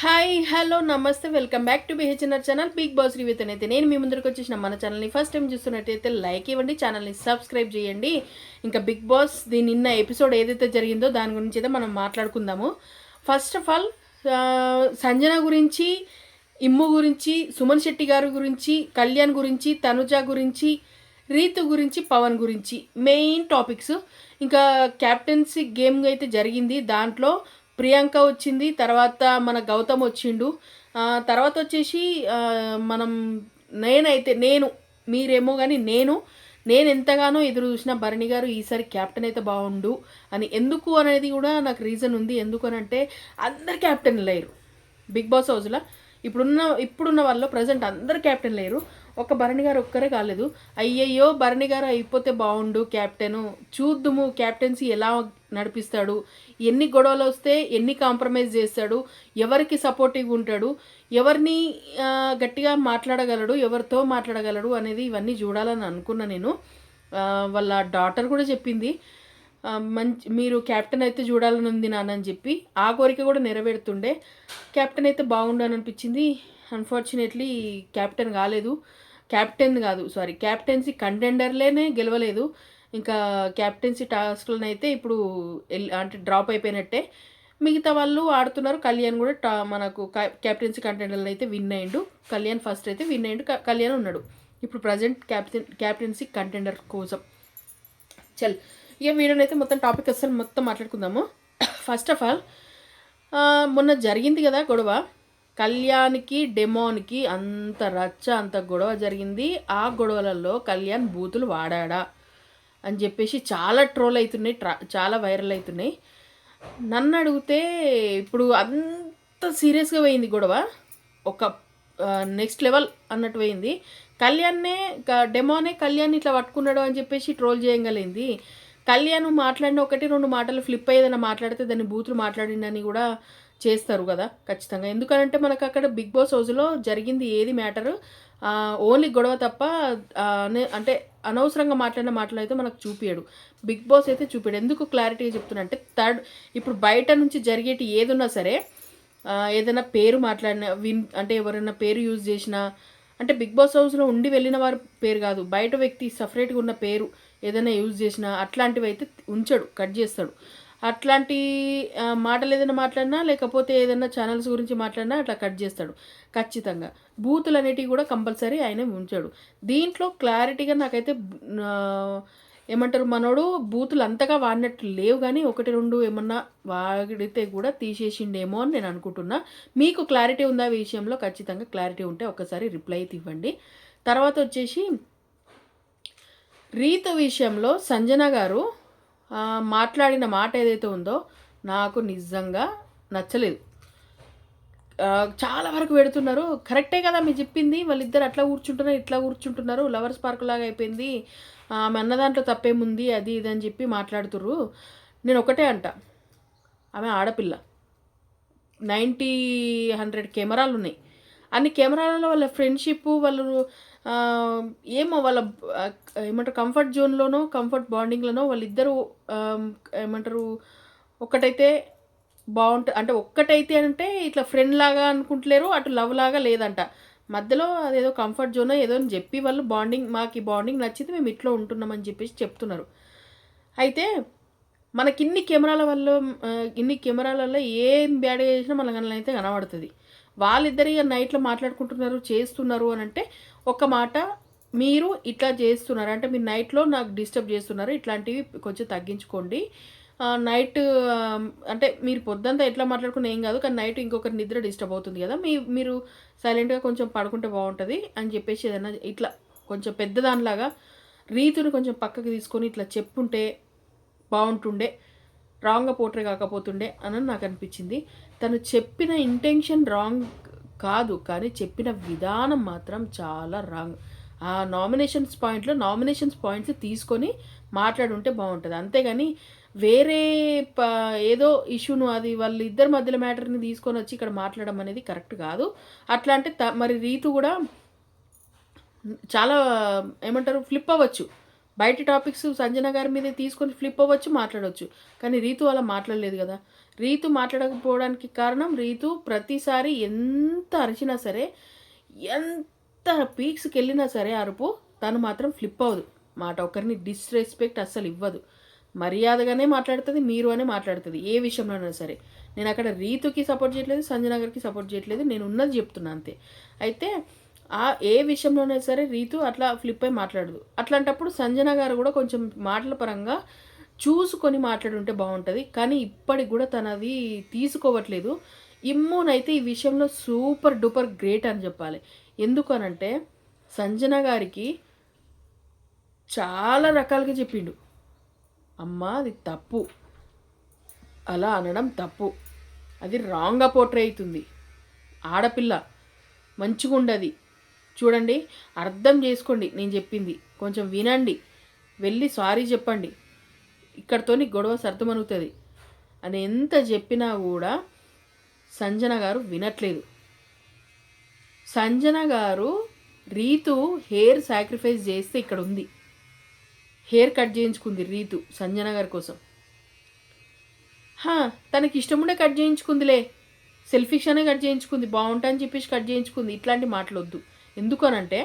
Hi hello నమస్తే welcome back to BHNR channel Bigg Boss రివ్యూతో అయితే నేను మీ ముందరకు వచ్చేసిన మన ఛానల్ని ఫస్ట్ టైం చూస్తున్నట్టయితే లైక్ ఇవ్వండి ఛానల్ని సబ్స్క్రైబ్ చేయండి. ఇంకా బిగ్ బాస్ దీని నిన్న ఎపిసోడ్ ఏదైతే జరిగిందో దాని గురించి అయితే మనం మాట్లాడుకుందాము. ఫస్ట్ ఆఫ్ ఆల్ సంజన గురించి ఇమ్ము గురించి సుమన్ శెట్టి గారి గురించి కళ్యాణ్ గురించి తనుజ గురించి రీతు గురించి పవన్ గురించి మెయిన్ టాపిక్స్ ఇంకా క్యాప్టెన్సీ గేమ్ అయితే జరిగింది. దాంట్లో ప్రియాంక వచ్చింది తర్వాత మన గౌతమ్ వచ్చిండు. తర్వాత వచ్చేసి మనం నేనైతే నేను మీరేమో కానీ నేను నేను ఎంతగానో ఎదురు చూసిన భరణి గారు ఈసారి క్యాప్టెన్ అయితే బాగుండు అని ఎందుకు అనేది కూడా నాకు రీజన్ ఉంది. ఎందుకు అని అంటే అందరు క్యాప్టెన్ లేరు. బిగ్ బాస్ హౌస్లో ఇప్పుడున్న ఇప్పుడున్న వాళ్ళు ప్రజెంట్ అందరు క్యాప్టెన్ లేరు. ఒక భరణి గారు ఒక్కరే కాలేదు. అయ్యయ్యో భరణి గారు అయిపోతే బాగుండు క్యాప్టెను. చూద్దుము క్యాప్టెన్సీ ఎలా నడిపిస్తాడు? ఎన్ని గొడవలు వస్తే ఎన్ని కాంప్రమైజ్ చేస్తాడు? ఎవరికి సపోర్టివ్గా ఉంటాడు? ఎవరిని గట్టిగా మాట్లాడగలడు? ఎవరితో మాట్లాడగలడు అనేది ఇవన్నీ చూడాలని అనుకున్నా నేను. వాళ్ళ డాటర్ కూడా చెప్పింది మంచి మీరు క్యాప్టెన్ అయితే చూడాలని ఉంది నాన్న అని చెప్పి. ఆ కోరిక కూడా నెరవేరుతుండే. క్యాప్టెన్ అయితే బాగుండు అని అనిపించింది. అన్ఫార్చునేట్లీ క్యాప్టెన్ కాలేదు. క్యాప్టెన్ కాదు సారీ క్యాప్టెన్సీ కంటెండర్లేనే గెలవలేదు. ఇంకా క్యాప్టెన్సీ టాస్క్లను అయితే ఇప్పుడు అంటే డ్రాప్ అయిపోయినట్టే. మిగతా వాళ్ళు ఆడుతున్నారు కళ్యాణ్ కూడా టా మనకు క్యాప్టెన్సీ కంటెండర్లు అయితే విన్ అయ్యిండు కళ్యాణ్ ఫస్ట్ అయితే విన్ అయ్యిండు క- కళ్యాణ్ ఉన్నాడు. ఇప్పుడు ప్రజెంట్ క్యాప్టెన్ క్యాప్టెన్సీ కంటెండర్ కోసం. చల్ ఇక వీడియోని అయితే మొత్తం టాపిక్ అసలు మొత్తం మాట్లాడుకుందాము. ఫస్ట్ ఆఫ్ ఆల్ మొన్న జరిగింది కదా గొడవ. కళ్యాణ్కి డెమోన్కి అంత రచ్చ అంత గొడవ జరిగింది. ఆ గొడవలలో కళ్యాణ్ బూతులు వాడాడా అని చెప్పేసి చాలా ట్రోల్ అవుతున్నాయి ట్రా చాలా వైరల్ అవుతున్నాయి నన్ను అడిగితే ఇప్పుడు అంత సీరియస్గా పోయింది గొడవ. ఒక నెక్స్ట్ లెవెల్ అన్నట్టు పోయింది. కళ్యాణ్నే క- డెమోనే కళ్యాణ్ ఇట్లా పట్టుకున్నాడు అని చెప్పేసి ట్రోల్ చేయగలిగింది కళ్యాణ్ మాట్లాడిన ఒకటి రెండు మాటలు ఫ్లిప్ అయ్యేదన్నా మాట్లాడితే దాన్ని బూతులు మాట్లాడిందని కూడా చేస్తారు కదా ఖచ్చితంగా. ఎందుకంటే మనకు అక్కడ బిగ్ బాస్ హౌస్లో జరిగింది ఏది మ్యాటరు? ఓన్లీ గొడవ తప్ప అనే- అంటే అనవసరంగా మాట్లాడిన మాటలు అయితే మనకు చూపించాడు బిగ్ బాస్ అయితే చూపాడు ఎందుకు క్లారిటీగా చెప్తున్నా అంటే థర్డ్ ఇప్పుడు బయట నుంచి జరిగేటి ఏదున్నా సరే ఏదైనా పేరు మాట్లాడిన విన్ అంటే ఎవరైనా పేరు యూజ్ చేసినా అంటే బిగ్ బాస్ హౌస్లో ఉండి వెళ్ళిన వారి పేరు కాదు. బయట వ్యక్తి సపరేట్గా ఉన్న పేరు ఏదైనా యూజ్ చేసినా అట్లాంటివి అయితే ఉంచడు కట్ చేస్తాడు. అట్లాంటి మాటలు ఏదైనా మాట్లాడినా లేకపోతే ఏదైనా ఛానల్స్ గురించి మాట్లాడినా అట్లా కట్ చేస్తాడు. ఖచ్చితంగా. బూతులు అనేటివి కూడా కంపల్సరీ ఆయన ఉంచాడు. దీంట్లో క్లారిటీగా నాకైతే ఏమంటారు మనోడు బూతులు అంతగా వాడినట్లు లేవు కానీ ఒకటి రెండు ఏమన్నా వాడితే కూడా తీసేసిండేమో అని నేను అనుకుంటున్నా. మీకు క్లారిటీ ఉందా విషయంలో? ఖచ్చితంగా క్లారిటీ ఉంటే ఒకసారి రిప్లై అయితే ఇవ్వండి. తర్వాత వచ్చేసి రీతు విషయంలో సంజన గారు మాట్లాడిన మాట ఏదైతే ఉందో నాకు నిజంగా నచ్చలేదు. చాలా వరకు పెడుతున్నారు. కరెక్టే కదా మీరు చెప్పింది. వాళ్ళిద్దరు అట్లా కూర్చుంటున్నారు ఇట్లా కూర్చుంటున్నారు. లవర్స్ పార్క్ లాగా అయిపోయింది. ఆమె అన్న దాంట్లో తప్పేముంది? అది ఇది అని చెప్పి మాట్లాడుతుర్రు. నేను ఒకటే అంట. ఆమె ఆడపిల్ల. నైంటీ హండ్రెడ్ కెమెరాలు ఉన్నాయి అన్ని కెమెరాలలో వాళ్ళ ఫ్రెండ్షిప్ వాళ్ళు ఏమో వాళ్ళ ఏమంటారు కంఫర్ట్ జోన్లోనో కంఫర్ట్ బాండింగ్లోనో వాళ్ళిద్దరూ ఏమంటారు ఒక్కటైతే బాగుంటుంది అంటే ఒక్కటైతే అంటే ఇట్లా ఫ్రెండ్ లాగా అనుకుంటలేరు అటు లవ్ లాగా లేదంట. మధ్యలో అదేదో కంఫర్ట్ జోన్ ఏదో అని చెప్పి వాళ్ళు బాండింగ్ మాకు ఈ బాండింగ్ నచ్చితే మేము ఇట్లా ఉంటున్నామని చెప్పేసి చెప్తున్నారు. అయితే మనకి ఇన్ని కెమెరాల వల్ల ఇన్ని కెమెరాలలో ఏం బ్యాడ్ చేసినా మనకు అయితే కనబడుతుంది. వాళ్ళిద్దరు నైట్లో మాట్లాడుకుంటున్నారు చేస్తున్నారు అని అంటే ఒక మాట మీరు ఇట్లా చేస్తున్నారు అంటే మీరు నైట్లో నాకు డిస్టర్బ్ చేస్తున్నారు ఇట్లాంటివి కొంచెం తగ్గించుకోండి. నైట్ అంటే మీరు పొద్దంతా ఎట్లా మాట్లాడుకున్నా ఏం కాదు కానీ నైట్ ఇంకొకరి నిద్ర డిస్టర్బ్ అవుతుంది కదా మీ మీరు సైలెంట్గా కొంచెం పడుకుంటే బాగుంటుంది అని చెప్పేసి ఏదైనా ఇట్లా కొంచెం పెద్దదానిలాగా రీతిని కొంచెం పక్కకి తీసుకొని ఇట్లా చెప్పుంటే బాగుంటుండే. రాంగ్గా పోర్ట్రే కాకపోతుండే అని నాకు అనిపించింది. తను చెప్పిన ఇంటెన్షన్ రాంగ్ కాదు కానీ చెప్పిన విధానం మాత్రం చాలా రాంగ్ ఆ నామినేషన్స్ పాయింట్లో నామినేషన్స్ పాయింట్స్ తీసుకొని మాట్లాడుంటే బాగుంటుంది. అంతేగాని వేరే ప ఏదో ఇష్యూను అది వాళ్ళ ఇద్దరి మధ్యలో మ్యాటర్ని తీసుకొని వచ్చి ఇక్కడ మాట్లాడడం అనేది కరెక్ట్ కాదు. అట్లా అంటే త మరి రీతు కూడా చాలా ఏమంటారు ఫ్లిప్ అవ్వచ్చు. బయట టాపిక్స్ సంజన గారి మీద తీసుకొని ఫ్లిప్ అవ్వచ్చు మాట్లాడవచ్చు కానీ రీతు అలా మాట్లాడలేదు కదా. రీతు మాట్లాడకపోవడానికి కారణం రీతు ప్రతిసారి ఎంత అరిచినా సరే ఎంత పీక్స్కి వెళ్ళినా సరే అరుపు తను మాత్రం ఫ్లిప్ అవ్వదు. మాట ఒకరిని డిస్రెస్పెక్ట్ అస్సలు ఇవ్వదు. మర్యాదగానే మాట్లాడుతుంది మీరు అనే మాట్లాడుతుంది ఏ విషయంలోనైనా సరే. నేను అక్కడ రీతుకి సపోర్ట్ చేయట్లేదు సంజనగర్కి గారికి సపోర్ట్ చేయట్లేదు నేను ఉన్నది చెప్తున్నా అంతే. అయితే ఆ ఏ విషయంలోనైనా సరే రీతు అట్లా ఫ్లిప్ అయి మాట్లాడదు. అట్లాంటప్పుడు సంజన గారు కూడా కొంచెం మాటల పరంగా చూసుకొని మాట్లాడుంటే బాగుంటుంది. కానీ ఇప్పటికి కూడా తనది తీసుకోవట్లేదు. ఇమ్మూనైతే ఈ విషయంలో సూపర్ డూపర్ గ్రేట్ అని చెప్పాలి. ఎందుకనంటే సంజన గారికి చాలా రకాలుగా చెప్పిండు. అమ్మా అది తప్పు. అలా అనడం తప్పు. అది రాంగ్గా పోట్రే అవుతుంది. ఆడపిల్ల మంచిగా ఉండదు చూడండి అర్థం చేసుకోండి నేను చెప్పింది. కొంచెం వినండి వెళ్ళి సారీ చెప్పండి. ఇక్కడతోని గొడవ సర్దుమనుగుతుంది అని ఎంత చెప్పినా కూడా సంజన గారు వినట్లేదు. సంజన గారు రీతు హెయిర్ సాక్రిఫైస్ చేస్తే ఇక్కడ ఉంది హెయిర్ కట్ చేయించుకుంది రీతు సంజన గారి కోసం. హా, తనకి ఇష్టముండే కట్ చేయించుకుందిలే. సెల్ఫిష్ అనే కట్ చేయించుకుంది బాగుంటా అని చెప్పేసి కట్ చేయించుకుంది. ఇట్లాంటి మాటలు వద్దు ఎందుకనంటే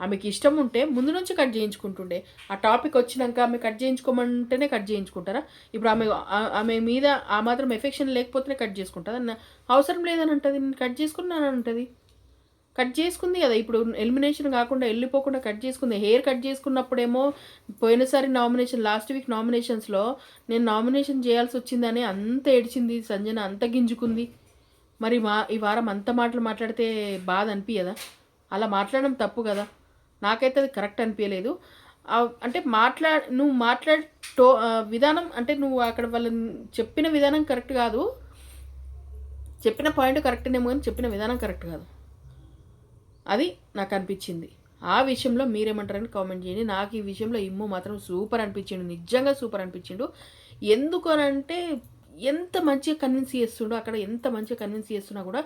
ఆమెకి ఇష్టం ఉంటే ముందు నుంచి కట్ చేయించుకుంటుండే. ఆ టాపిక్ వచ్చినాక ఆమె కట్ చేయించుకోమంటేనే కట్ చేయించుకుంటారా? ఇప్పుడు ఆమె ఆమె మీద ఆ మాత్రం ఎఫెక్షన్ లేకపోతేనే కట్ చేసుకుంటుంది? అన్న అవసరం లేదని అంటది నేను కట్ చేసుకున్నాను అంటది కట్ చేసుకుంది కదా. ఇప్పుడు ఎలిమినేషన్ కాకుండా వెళ్ళిపోకుండా కట్ చేసుకుంది. హెయిర్ కట్ చేసుకున్నప్పుడేమో పోయినసారి నామినేషన్ లాస్ట్ వీక్ నామినేషన్స్లో నేను నామినేషన్ చేయాల్సి వచ్చిందని అంత ఏడ్చింది సంజన అంత గింజుకుంది. మరి మా ఈ వారం అంత మాటలు మాట్లాడితే బాధ అనిపించదా అలా మాట్లాడడం తప్పు కదా. నాకైతే అది కరెక్ట్ అనిపించలేదు అంటే మాట్లా నువ్వు మాట్లాడే టో విధానం అంటే నువ్వు అక్కడ వాళ్ళని చెప్పిన విధానం కరెక్ట్ కాదు. చెప్పిన పాయింట్ కరెక్ట్నేమో కానీ చెప్పిన విధానం కరెక్ట్ కాదు. అది నాకు అనిపించింది. ఆ విషయంలో మీరేమంటారని కామెంట్ చేయండి. నాకు ఈ విషయంలో ఇమ్ము మాత్రం సూపర్ అనిపించిండు. నిజంగా సూపర్ అనిపించిండు. ఎందుకు అని అంటే ఎంత మంచిగా కన్విన్స్ చేస్తుండో అక్కడ ఎంత మంచిగా కన్విన్స్ చేస్తున్నా కూడా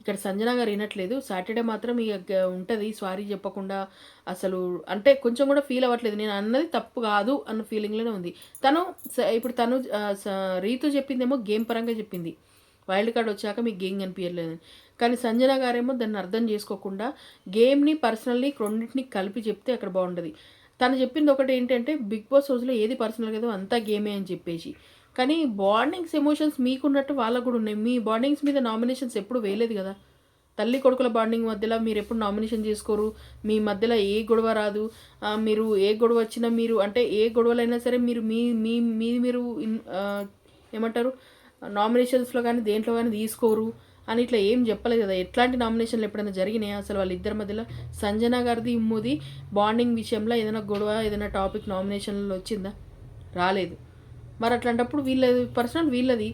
ఇక్కడ సంజన గారు వినట్లేదు. సాటర్డే మాత్రం ఇక ఉంటుంది. సారీ చెప్పకుండా అసలు అంటే కొంచెం కూడా ఫీల్ అవ్వట్లేదు. నేను అన్నది తప్పు కాదు అన్న ఫీలింగ్లోనే ఉంది. తను స- ఇప్పుడు తను రీతు చెప్పిందేమో గేమ్ పరంగా చెప్పింది. వైల్డ్ కార్డ్ వచ్చాక మీకు గేమ్ కనిపించలేదు కానీ సంజన గారేమో దాన్ని అర్థం చేసుకోకుండా గేమ్ని పర్సనల్లీ రెండింటిని కలిపి చెప్తే అక్కడ బాగుంటుంది తను చెప్పింది ఒకటి ఏంటంటే బిగ్ బాస్ రోజులో ఏది పర్సనల్ కదా అంతా గేమే అని చెప్పేసి. కానీ బాండింగ్స్ ఎమోషన్స్ మీకున్నట్టు వాళ్ళకు కూడా ఉన్నాయి. మీ బాండింగ్స్ మీద నామినేషన్స్ ఎప్పుడు వేయలేదు కదా. తల్లి కొడుకుల బాండింగ్ మధ్యలో మీరు ఎప్పుడు నామినేషన్ చేసుకోరు. మీ మధ్యలో ఏ గొడవ రాదు. మీరు ఏ గొడవ వచ్చినా మీరు అంటే ఏ గొడవలైనా సరే మీరు మీ మీ మీ మీరు ఏమంటారు? నామినేషన్స్లో కానీ దేంట్లో కానీ తీసుకోరు అని ఇట్లా ఏం చెప్పలేదు కదా. ఎట్లాంటి నామినేషన్లు ఎప్పుడైనా జరిగినాయి? అసలు వాళ్ళిద్దరి మధ్యలో? సంజన గారిది ఇమ్ముది బాండింగ్ విషయంలో ఏదైనా గొడవ ఏదైనా టాపిక్ నామినేషన్లో వచ్చిందా? రాలేదు. మరి అట్లాంటప్పుడు వీళ్ళది పర్సనల్ వీళ్ళది.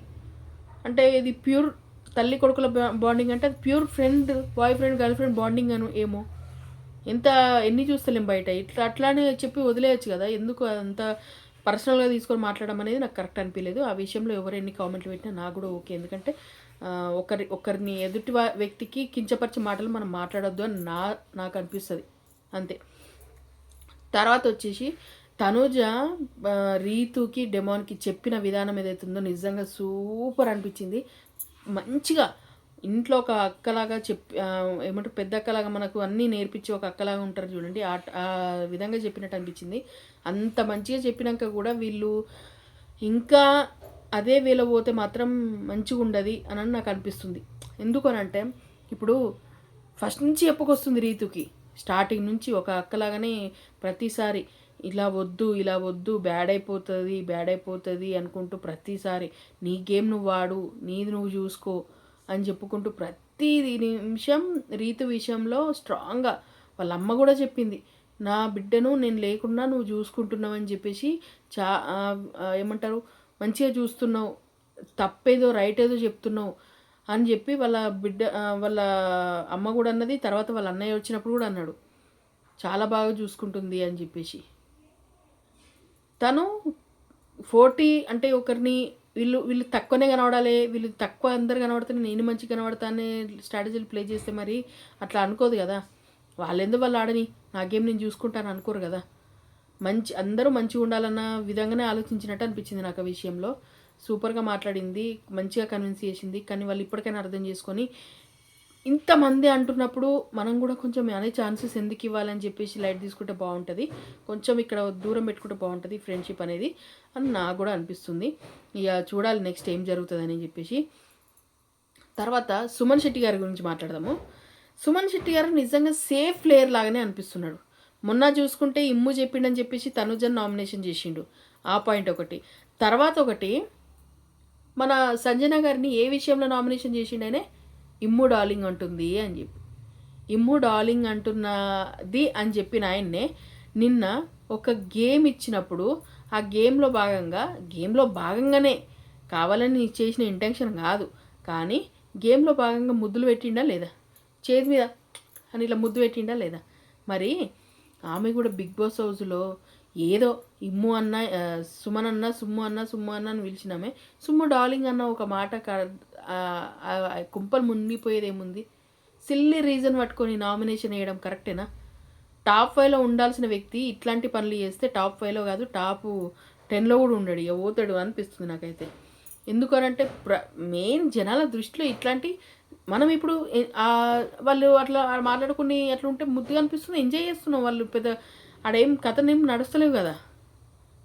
అంటే ఇది ప్యూర్ తల్లి కొడుకుల బాండింగ్ అంటే అది pure friend boyfriend girlfriend bonding అను ఏమో. ఎంత ఎన్ని చూస్తలేం బయట. ఇట్లా అట్లానే చెప్పి వదిలేయచ్చు కదా. ఎందుకు అంత పర్సనల్గా తీసుకొని మాట్లాడడం అనేది నాకు కరెక్ట్ అనిపించలేదు ఆ విషయంలో ఎవరు ఎన్ని కామెంట్లు పెట్టినా నాకు కూడా ఓకే. ఎందుకంటే ఒకరి ఒకరిని ఎదుటి వ్యక్తికి కించపరిచే మాటలు మనం మాట్లాడొద్దు అని నా నాకు అనిపిస్తుంది. అంతే. తర్వాత వచ్చేసి తనుజ రీతుకి డెమోన్కి చెప్పిన విధానం ఏదైతే ఉందో నిజంగా సూపర్ అనిపించింది. మంచిగా ఇంట్లో ఒక అక్కలాగా చెప్పి ఏమంటారు పెద్ద అక్కలాగా మనకు అన్నీ నేర్పించి ఒక అక్కలాగా ఉంటారు చూడండి. ఆ ఆ విధంగా చెప్పినట్టు అనిపించింది. అంత మంచిగా చెప్పినాక కూడా వీళ్ళు ఇంకా అదే వేళ పోతే మాత్రం మంచిగా ఉండదు అని నాకు అనిపిస్తుంది. ఎందుకనంటే ఇప్పుడు ఫస్ట్ నుంచి చెప్పుకొస్తుంది రీతుకి? స్టార్టింగ్ నుంచి ఒక అక్కలాగానే ప్రతిసారి ఇలా వద్దు ఇలా వద్దు బ్యాడ్ అయిపోతుంది బ్యాడ్ అయిపోతుంది అనుకుంటూ ప్రతిసారి నీ గేమ్ నువ్వు వాడు నీది నువ్వు చూసుకో అని చెప్పుకుంటూ ప్రతి నిమిషం రీతు విషయంలో స్ట్రాంగ్గా వాళ్ళ అమ్మ కూడా చెప్పింది నా బిడ్డను నేను లేకుండా నువ్వు చూసుకుంటున్నావని చెప్పేసి చా ఏమంటారు మంచిగా చూస్తున్నావు తప్పేదో రైట్ ఏదో చెప్తున్నావు అని చెప్పి వాళ్ళ బిడ్డ వాళ్ళ అమ్మ కూడా అన్నది తర్వాత వాళ్ళ అన్నయ్య వచ్చినప్పుడు కూడా అన్నాడు చాలా బాగా చూసుకుంటుంది అని చెప్పేసి. తను ఫోర్టీ అంటే ఒకరిని వీళ్ళు వీళ్ళు తక్కువనే కనబడాలి వీళ్ళు తక్కువ అందరు కనబడితే నేను మంచిగా కనబడతా అనే స్ట్రాటజీలు ప్లే చేస్తే మరి అట్లా అనుకోదు కదా. వాళ్ళెందుకు వాళ్ళు ఆడని? నాకేం నేను చూసుకుంటాను అనుకోరు కదా. మంచి అందరూ మంచిగా ఉండాలన్న విధంగానే ఆలోచించినట్టు అనిపించింది నాకు ఆ విషయంలో. సూపర్గా మాట్లాడింది మంచిగా కన్విన్స్ చేసింది కానీ వాళ్ళు ఇప్పటికైనా అర్థం చేసుకొని ఇంతమంది అంటున్నప్పుడు మనం కూడా కొంచెం అనే ఛాన్సెస్ ఎందుకు ఇవ్వాలని చెప్పేసి లైట్ తీసుకుంటే బాగుంటుంది. కొంచెం ఇక్కడ దూరం పెట్టుకుంటే బాగుంటుంది ఫ్రెండ్షిప్ అనేది అని నాకు కూడా అనిపిస్తుంది. ఇక చూడాలి నెక్స్ట్ ఏం జరుగుతుందని చెప్పేసి. తర్వాత సుమన్ శెట్టి గారి గురించి మాట్లాడదాము. సుమన్ శెట్టి గారు నిజంగా సేఫ్ ప్లేయర్ లాగానే అనిపిస్తున్నాడు. మొన్న చూసుకుంటే ఇమ్ము చెప్పిండని చెప్పేసి తనుజన్ నామినేషన్ చేసిండు. ఆ పాయింట్ ఒకటి. తర్వాత ఒకటి మన సంజన గారిని ఏ విషయంలో నామినేషన్ చేసిండనే ఇమ్ము డార్లింగ్ అంటుంది అని చెప్పి. ఇమ్ము డార్లింగ్ అంటున్నది అని చెప్పిన ఆయన్నే నిన్న ఒక గేమ్ ఇచ్చినప్పుడు ఆ గేమ్లో భాగంగా గేమ్లో భాగంగానే కావాలని చేసిన ఇంటెన్షన్ కాదు కానీ గేమ్లో భాగంగా ముద్దులు పెట్టిండా లేదా? చేతి మీద అని ఇలా ముద్దు పెట్టిండా లేదా? మరి ఆమె కూడా బిగ్ బాస్ హౌస్లో ఏదో ఇమ్ము అన్న సుమన్ అన్న సుమ్ము అన్న సుమ్ము అన్న అని పిలిచినామే. సుమ్ము డార్లింగ్ అన్న ఒక మాట కుంపలు మునిగిపోయేదేముంది? సిల్లీ రీజన్ పట్టుకొని నామినేషన్ వేయడం కరెక్టేనా? టాప్ ఫైవ్లో ఉండాల్సిన వ్యక్తి ఇట్లాంటి పనులు చేస్తే టాప్ ఫైవ్లో కాదు టాప్ టెన్లో కూడా ఉండడు ఇక పోతాడు అనిపిస్తుంది నాకైతే. ఎందుకనంటే ప్ర మెయిన్ జనాల దృష్టిలో ఇట్లాంటి మనం ఇప్పుడు వాళ్ళు అట్లా మాట్లాడుకుని అట్లా ఉంటే ముద్దుగా అనిపిస్తుంది ఎంజాయ్ చేస్తున్నాం వాళ్ళు పెద్ద ఆడేం కథనేం నడుస్తలేవు కదా.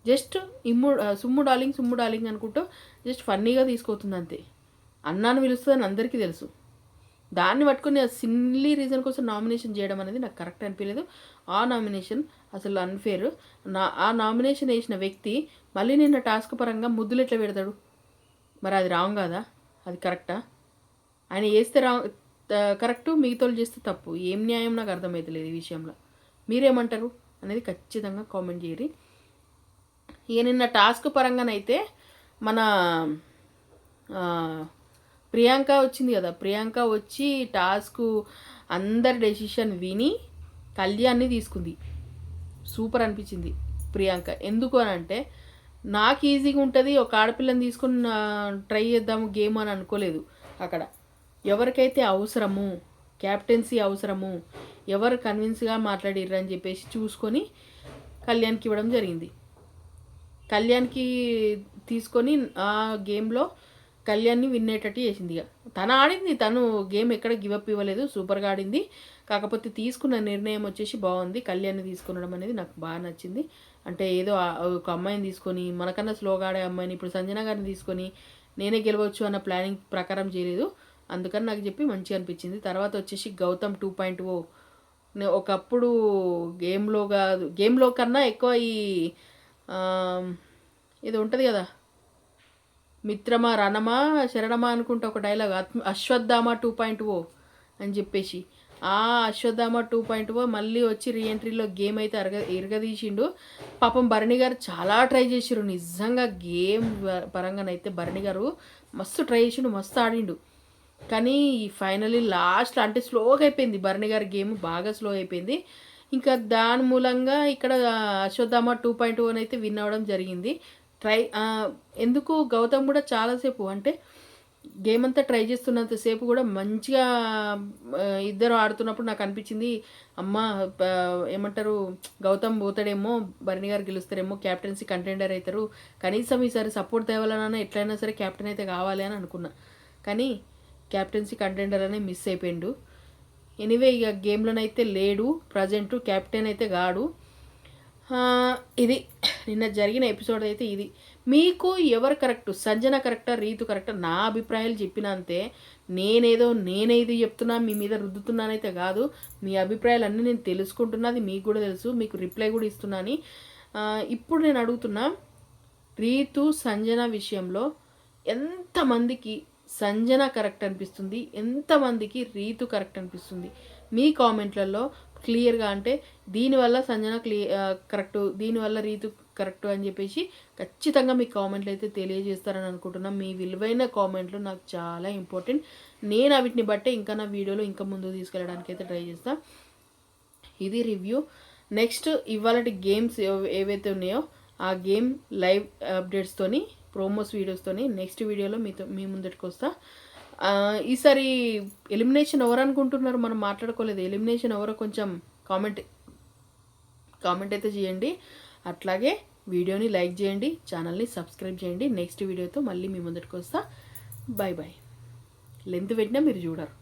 Just Immu Summu darling Summu darling అనుకుంటూ జస్ట్ ఫన్నీగా తీసుకొస్తుంది అంతే. అన్నాను పిలుస్తుందని అందరికీ తెలుసు. దాన్ని పట్టుకొని ఆ రీజన్ కోసం నామినేషన్ చేయడం అనేది నాకు కరెక్ట్ అనిపించలేదు. ఆ నామినేషన్ అసలు అన్ఫేర్. నా ఆ నామినేషన్ వేసిన వ్యక్తి మళ్ళీ నిన్న టాస్క్ పరంగా ముద్దులు ఎట్లా పెడతాడు? మరి అది రాంగ్ కాదా? అది కరెక్టా? ఆయన వేస్తే రాంగ్ కరెక్ట్ మిగతాలు చేస్తే తప్పు. ఏం న్యాయం నాకు అర్థమవుతలేదు ఈ విషయంలో. మీరేమంటారు? అనేది ఖచ్చితంగా కామెంట్ చేయరి ఇక నిన్న టాస్క్ పరంగానైతే మన ప్రియాంక వచ్చింది కదా. ప్రియాంక వచ్చి టాస్క్ అందరి డెసిషన్ విని కళ్యాణ్ని తీసుకుంది. సూపర్ అనిపించింది ప్రియాంక. ఎందుకు అని అంటే నాకు ఈజీగా ఉంటుంది ఒక ఆడపిల్లని తీసుకొని ట్రై చేద్దాము గేమ్ అని అనుకోలేదు అక్కడ. ఎవరికైతే అవసరము క్యాప్టెన్సీ అవసరము ఎవరు కన్విన్స్గా మాట్లాడిర్రు అని చెప్పేసి చూసుకొని కళ్యాణ్కి ఇవ్వడం జరిగింది. కళ్యాణ్కి తీసుకొని ఆ గేమ్లో కళ్యాణ్ని విన్నేటట్టు చేసింది ఇక. తను ఆడింది తను గేమ్ ఎక్కడ గివప్ ఇవ్వలేదు సూపర్గా ఆడింది. కాకపోతే తీసుకున్న నిర్ణయం వచ్చేసి బాగుంది. కళ్యాణ్ని తీసుకునడం అనేది నాకు బాగా నచ్చింది. అంటే ఏదో ఒక అమ్మాయిని తీసుకొని మనకన్నా స్లోగా ఆడే అమ్మాయిని ఇప్పుడు సంజన గారిని తీసుకొని నేనే గెలవచ్చు అన్న ప్లానింగ్ ప్రకారం చేయలేదు. అందుకని నాకు చెప్పి మంచిగా అనిపించింది. తర్వాత వచ్చేసి గౌతమ్ టూ పాయింట్ ఓ ఒకప్పుడు గేమ్లో కాదు గేమ్లో కన్నా ఎక్కువ ఈ ఇది ఉంటుంది కదా? మిత్రమా రణమా శరణమా అనుకుంటా ఒక డైలాగ్ ఆత్మ అశ్వత్థామ టూ పాయింట్ ఓ అని చెప్పేసి. ఆ అశ్వత్థామ టూ పాయింట్ ఓ మళ్ళీ వచ్చి రీఎంట్రీలో గేమ్ అయితే అరగ ఇరగదీసిండు. పాపం భరణి గారు చాలా ట్రై చేసిండ్రు నిజంగా గేమ్ పరంగానైతే భరణి గారు మస్తు ట్రై చేసిండు మస్తు ఆడిండు. కానీ ఫైనలీ లాస్ట్ అంటే స్లోగా అయిపోయింది. భరణి గారి గేమ్ బాగా స్లో అయిపోయింది. ఇంకా దాని మూలంగా ఇక్కడ అశ్వత్థామ టూ పాయింట్ వన్ అయితే విన్ అవ్వడం జరిగింది. ట్రై ఎందుకు గౌతమ్ కూడా చాలాసేపు అంటే గేమ్ అంతా ట్రై చేస్తున్నంతసేపు కూడా మంచిగా ఇద్దరు ఆడుతున్నప్పుడు నాకు అనిపించింది అమ్మ ఏమంటారు గౌతమ్ పోతాడేమో భరణి గారు గెలుస్తారేమో క్యాప్టెన్సీ కంటెండర్ అవుతారు. కనీసం ఈసారి సపోర్ట్ తేవాలన్నా ఎట్లయినా సరే క్యాప్టెన్ అయితే కావాలి అని అనుకున్నా. కానీ క్యాప్టెన్సీ కంటెండర్ అనే మిస్ అయిపోయిండు. ఎనీవే ఇక గేమ్లోనైతే లేడు. ప్రజెంట్ క్యాప్టెన్ అయితే గాడు ఇది నిన్న జరిగిన ఎపిసోడ్ అయితే ఇది. మీకు ఎవరు కరెక్ట్? సంజన కరెక్టా? రీతు కరెక్టా? నా అభిప్రాయాలు చెప్పినంతే నేనేదో నేనే ఇది చెప్తున్నా మీ మీద రుద్దుతున్నానైతే కాదు. మీ అభిప్రాయాలు అన్నీ నేను తెలుసుకుంటున్నది మీకు కూడా తెలుసు. మీకు రిప్లై కూడా ఇస్తున్నాను ఇప్పుడు నేను అడుగుతున్నా రీతు సంజన విషయంలో ఎంతమందికి సంజన కరెక్ట్ అనిపిస్తుంది. ఎంతమందికి రీతు కరెక్ట్ అనిపిస్తుంది. మీ కామెంట్లలో క్లియర్గా అంటే దీనివల్ల సంజన క్లియ కరెక్ట్ దీనివల్ల రీతు కరెక్ట్ అని చెప్పేసి ఖచ్చితంగా మీ కామెంట్లు అయితే తెలియజేస్తారని అనుకుంటున్నాను మీ విలువైన కామెంట్లు నాకు చాలా ఇంపార్టెంట్. నేను వీటిని బట్టే ఇంకా నా వీడియోలో ఇంకా ముందుకు తీసుకెళ్ళడానికి అయితే ట్రై చేస్తాను ఇది రివ్యూ. నెక్స్ట్ ఇవాళ గేమ్స్ ఏవైతే ఉన్నాయో ఆ గేమ్ లైవ్ అప్డేట్స్తోని ప్రోమోస్ వీడియోస్తోని నెక్స్ట్ వీడియోలో మీతో మీ ముందటికి వస్తా. ఈసారి ఎలిమినేషన్ ఎవరు అనుకుంటున్నారు? మనం మాట్లాడుకోలేదు. ఎలిమినేషన్ ఎవరో కొంచెం కామెంట్ కామెంట్ అయితే చేయండి. అట్లాగే వీడియోని లైక్ చేయండి. ఛానల్ని సబ్స్క్రైబ్ చేయండి. నెక్స్ట్ వీడియోతో మళ్ళీ మీ ముందరికి వస్తా. బాయ్ బాయ్ లెంత్ పెట్టినా మీరు చూడరు.